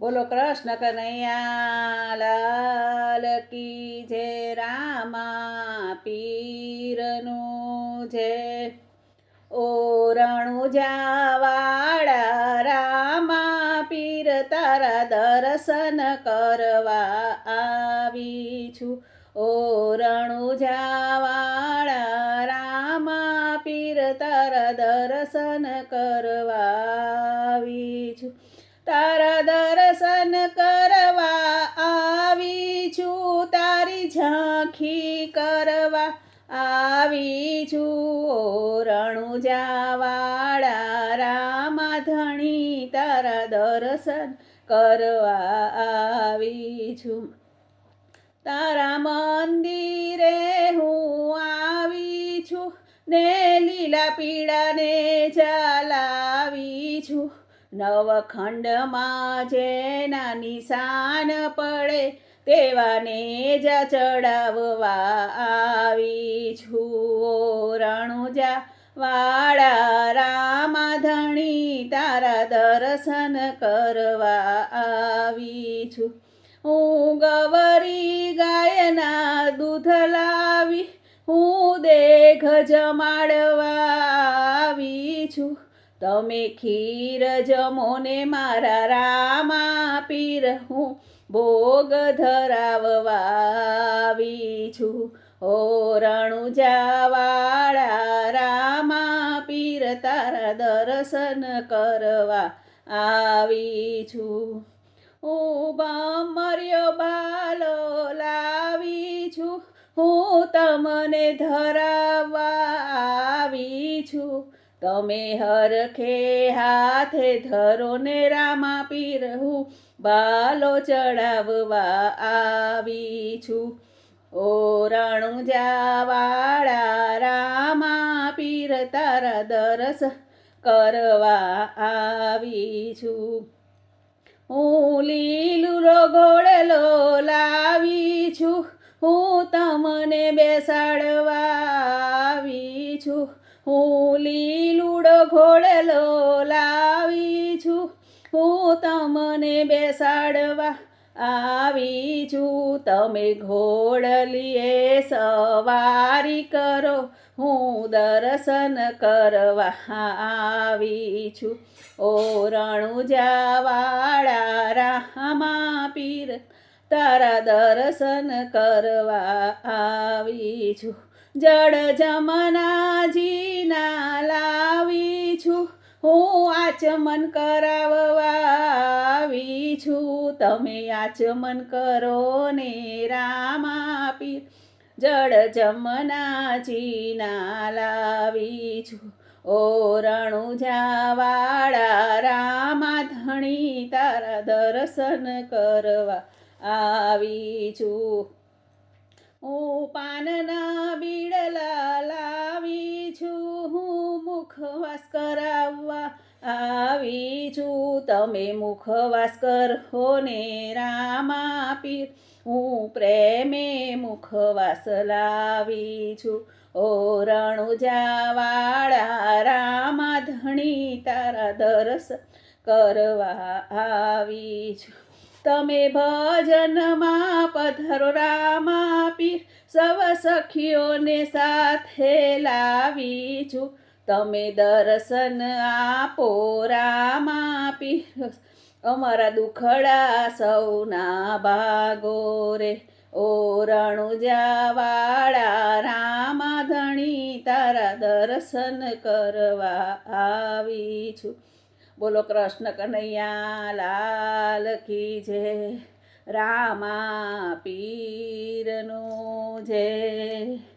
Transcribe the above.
બોલો કૃષ્ણ કનૈયા, લાલ જય રામા, પીરનું જે ઓરણું જાવાળા રામા, પીર તારા દર્શન કરવા આવી છું. ઓરણું જાવાળા રામા, પીર તારા દર્શન કરવા આવી છું. તારા દર્શન કરવા આવી છું, તારી ઝાંખી કરવા આવી છું. રણુ જાવાળા રામા ધણી તારા દર્શન કરવા આવી છું. તારા મંદિરે હું આવી છું, ને લીલા પીળાને ચલાવી છું. નવખંડમાં જેના નિશાન પડે તેવાને જ ચડાવવા આવી છું. રણુજા વાળા રામા ધણી તારા દર્શન કરવા આવી છું. હું ગવરી ગાયના દૂધ લાવી, હું દેખ જમાડવા આવી છું. તમે ખીર જમો ને મારા રામા પીર હું ભોગ ધરાવવાવી છું. ઓ રણુજાવાળા, રામા પીર તારા દર્શન કરવા આવી છું. હું બામર્યો બાલો લાવી છું, હું તમને ધરાવવા આવી છું. તમે હરખે હાથે ધરો ને રામા પીર હું બાલો ચડાવવા આવી છું. ઓ રણુજાવાળા, રામા પીર તારા દરસ કરવા આવી છું. હું લીલું ઘોડલો લાવી છું, હું તમને બેસાડવા આવી છું. હું લીલુડો ઘોડલો લાવી છું. હું તમને બેસાડવા આવી છું. તમે ઘોડલીએ સવારી કરો. હું દર્શન કરવા આવી છું. ઓ રણુજાવાળા રામા પીર, તારા દર્શન કરવા આવી છું. જળ જમનાજીના લાવી છું. હું આચમન કરાવવાવી છું. તમે આચમન કરો ને રામા પીર જળ જમનાજીના લાવી છું. ઓ રણુજાવાળા રામા ધણી તારા દર્શન કરવા આવી છું. હું પાનના બીડલા લાવી છું, હું મુખવાસ કરાવવા આવી છું. તમે મુખવાસ કરો ને રામા પીર હું પ્રેમે મુખવાસ લાવી છું. ઓ રણુજાવાળા રામા ધણી તારા દરસ કરવા આવી છું. તમે ભજનમાં પધરો રામા સવ સખીઓને સાથે લાવી છું. તમે દર્શન આપો, રામા અમારા દુખડા સૌના ભાગો રે. ઓ રણુજાવાળા રામા ધણી તારા દર્શન કરવા આવી છું. બોલો કૃષ્ણ કનૈયા, લાલ કી જય. રામા પીરનો જય